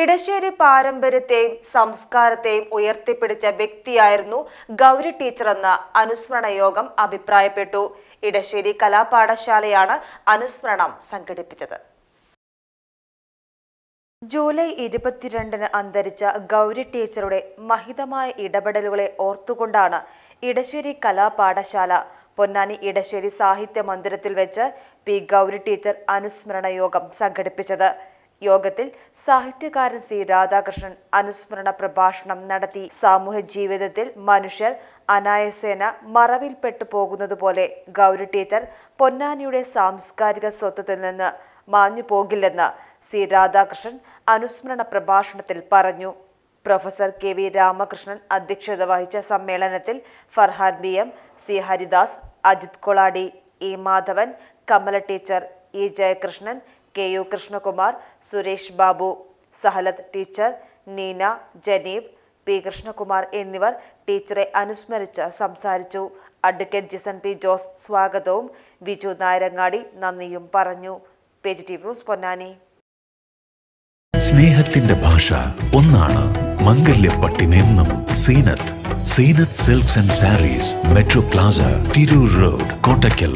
ഇടശ്ശേരി പാരമ്പര്യത്തെയും സംസ്കാരത്തെയും ഉയർത്തിപ്പിടിച്ച വ്യക്തിയായിരുന്നു ഗൗരി ടീച്ചറെന്ന് അനുസ്മരണ യോഗം അഭിപ്രായപ്പെട്ടു. ഇടശ്ശേരി കലാപാഠശാലയാണ് അനുസ്മരണം സംഘടിപ്പിച്ചത്. ജൂലൈ ഇരുപത്തിരണ്ടിന് അന്തരിച്ച ഗൗരി ടീച്ചറുടെ മഹിതമായ ഇടപെടലുകളെ ഓർത്തുകൊണ്ടാണ് ഇടശ്ശേരി കലാപാഠശാല പൊന്നാനി ഇടശ്ശേരി സാഹിത്യ മന്ദിരത്തിൽ വെച്ച് പി ഗൗരി ടീച്ചർ അനുസ്മരണ യോഗം സംഘടിപ്പിച്ചത്. യോഗത്തിൽ സാഹിത്യകാരൻ സി രാധാകൃഷ്ണൻ അനുസ്മരണ പ്രഭാഷണം നടത്തി. സാമൂഹ്യ ജീവിതത്തിൽ മനുഷ്യർ അനായസേന മറവിൽപ്പെട്ടു പോകുന്നതുപോലെ ഗൗരി ടീച്ചർ പൊന്നാനിയുടെ സാംസ്കാരിക സ്വത്വത്തിൽ നിന്ന് മാഞ്ഞു പോകില്ലെന്ന് സി രാധാകൃഷ്ണൻ അനുസ്മരണ പ്രഭാഷണത്തിൽ പറഞ്ഞു. പ്രൊഫസർ കെ വി രാമകൃഷ്ണൻ അധ്യക്ഷത വഹിച്ച സമ്മേളനത്തിൽ Farhan B M C Haridas Ajith Koladi E Madhavan Kamala teacher E Jayakrishnan K U Krishnakumar Suresh Babu Sahalath teacher Neena Janeeb P Krishnakumar എന്നിവർ ടീച്ചറെ അനുസ്മരിച്ച് സംസാരിച്ചു. അഡ്വക്കേറ്റ് ജിസൺ പി ജോസ് സ്വാഗതവും. ബിജു നായരങ്ങാടി നന്ദിയും പറഞ്ഞു. Page T news Ponnani. സ്നേഹത്തിന്റെ ഭാഷ ഒന്നാണ് മംഗല്യപ്പട്ടിനെന്നും Seenath Seenath silks and sarees metro plaza Tirur road Kottakkal.